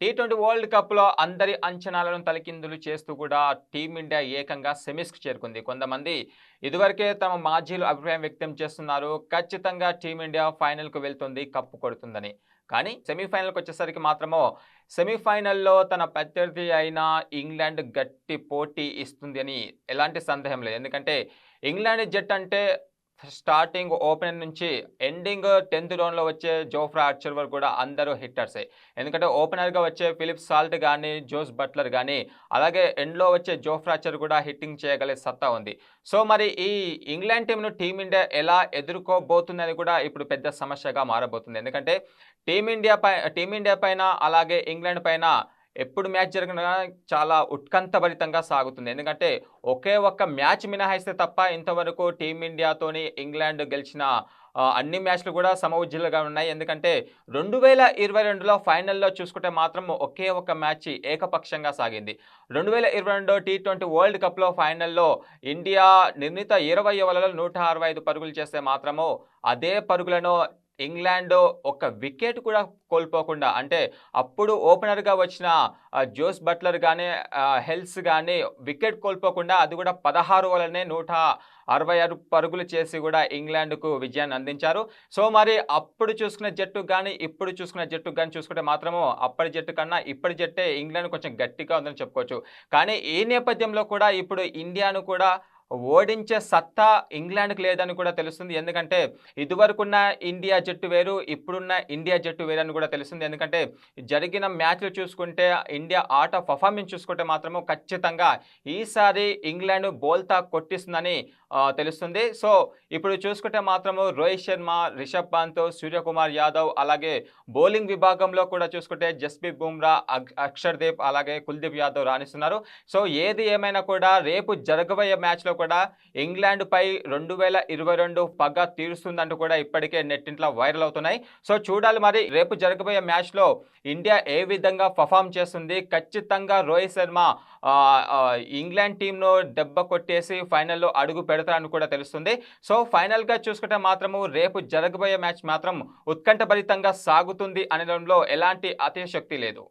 T twenty world కప్లో అందరి అంచనాలను తలకిందులు చేస్తూ కూడా టీమిండియా ఏకంగా సెమీస్కి చేరుకుంది. కొంతమంది ఇదివరకే తమ మాజీలు అభిప్రాయం వ్యక్తం చేస్తున్నారు. ఖచ్చితంగా టీమిండియా ఫైనల్కు వెళ్తుంది కప్పు కొడుతుందని. కానీ సెమీఫైనల్కి వచ్చేసరికి మాత్రమో సెమీఫైనల్లో తన ప్రత్యర్థి అయిన ఇంగ్లాండ్ గట్టి పోటీ ఇస్తుంది అని ఎలాంటి సందేహం లేదు. ఎందుకంటే ఇంగ్లాండ్ జట్ అంటే స్టార్టింగ్ ఓపెనర్ నుంచి ఎండింగ్ టెన్త్ రౌండ్లో వచ్చే జోఫ్రా ఆర్చర్ వరకు కూడా అందరూ హిట్టర్సే. ఎందుకంటే ఓపెనర్గా వచ్చే ఫిలిప్ సాల్ట్ కానీ జోస్ బట్లర్ కానీ అలాగే ఎండ్లో వచ్చే జోఫ్రా ఆర్చర్ కూడా హిట్టింగ్ చేయగలే సత్తా ఉంది. సో మరి ఈ ఇంగ్లాండ్ టీంను టీమిండియా ఎలా ఎదుర్కోబోతుందని కూడా ఇప్పుడు పెద్ద సమస్యగా మారబోతుంది. ఎందుకంటే టీమిండియా పై టీమిండియా పైన అలాగే ఇంగ్లాండ్ పైన ఎప్పుడు మ్యాచ్ జరిగినా చాలా ఉత్కంఠభరితంగా సాగుతుంది. ఎందుకంటే ఒకే ఒక్క మ్యాచ్ మినహాయిస్తే తప్ప ఇంతవరకు టీమిండియాతోని ఇంగ్లాండ్ గెలిచిన అన్ని మ్యాచ్లు కూడా సమవుజ్జలుగా ఉన్నాయి. ఎందుకంటే రెండు వేల ఇరవై రెండులో ఫైనల్లో చూసుకుంటే మాత్రం ఒకే ఒక మ్యాచ్ ఏకపక్షంగా సాగింది. రెండు వేల ఇరవై రెండు టీ ట్వంటీ వరల్డ్ కప్లో ఫైనల్లో ఇండియా నిర్ణీత ఇరవై ఓవర్లలో నూట అరవై ఐదు పరుగులు చేస్తే మాత్రము అదే పరుగులను ఇంగ్లాండ్ ఒక వికెట్ కూడా కోల్పోకుండా అంటే అప్పుడు ఓపెనర్గా వచ్చిన జోస్ బట్లర్ కానీ హెల్స్ కానీ వికెట్ కోల్పోకుండా అది కూడా పదహారు ఓవర్లనే నూట అరవై ఆరు పరుగులు చేసి కూడా ఇంగ్లాండ్కు విజయాన్ని అందించారు. సో మరి అప్పుడు చూసుకునే జట్టు కానీ ఇప్పుడు చూసుకునే జట్టు కానీ చూసుకుంటే మాత్రము అప్పటి జట్టు కన్నా ఇప్పటి జట్టే ఇంగ్లాండ్ కొంచెం గట్టిగా ఉందని చెప్పుకోవచ్చు. కానీ ఈ నేపథ్యంలో కూడా ఇప్పుడు ఇండియాను కూడా ఓడించే సత్తా ఇంగ్లాండ్కి లేదని కూడా తెలుస్తుంది. ఎందుకంటే ఇదివరకున్న ఇండియా జట్టు వేరు ఇప్పుడున్న ఇండియా జట్టు వేరు అని కూడా తెలుస్తుంది. ఎందుకంటే జరిగిన మ్యాచ్లు చూసుకుంటే ఇండియా ఆట పర్ఫార్మెన్స్ చూసుకుంటే మాత్రము ఖచ్చితంగా ఈసారి ఇంగ్లాండ్ బోల్తా కొట్టిస్తుందని తెలుస్తుంది. సో ఇప్పుడు చూసుకుంటే మాత్రము రోహిత్ శర్మ రిషబ్ పంత్ సూర్యకుమార్ యాదవ్ అలాగే బౌలింగ్ విభాగంలో కూడా చూసుకుంటే జస్ప్రీత్ బుమ్రా అక్షర్దీప్ అక్షర్ దీప్ అలాగే కుల్దీప్ యాదవ్ రాణిస్తున్నారు. సో ఏది ఏమైనా కూడా రేపు జరగబోయే మ్యాచ్లో కూడా ఇంగ్లాండ్ పై రెండు వేల ఇరవై రెండు పగ తీరుస్తుందంటూ కూడా ఇప్పటికే నెట్టింట్లో వైరల్ అవుతున్నాయి. సో చూడాలి మరి రేపు జరగబోయే మ్యాచ్లో ఇండియా ఏ విధంగా పర్ఫామ్ చేస్తుంది? ఖచ్చితంగా రోహిత్ శర్మ ఇంగ్లాండ్ టీంను దెబ్బ కొట్టేసి ఫైనల్లో అడుగు పెడతారని కూడా తెలుస్తుంది. సో ఫైనల్గా చూసుకుంటే మాత్రము రేపు జరగబోయే మ్యాచ్ మాత్రం ఉత్కంఠభరితంగా సాగుతుంది అనడంలో ఎలాంటి అతిశక్తి లేదు.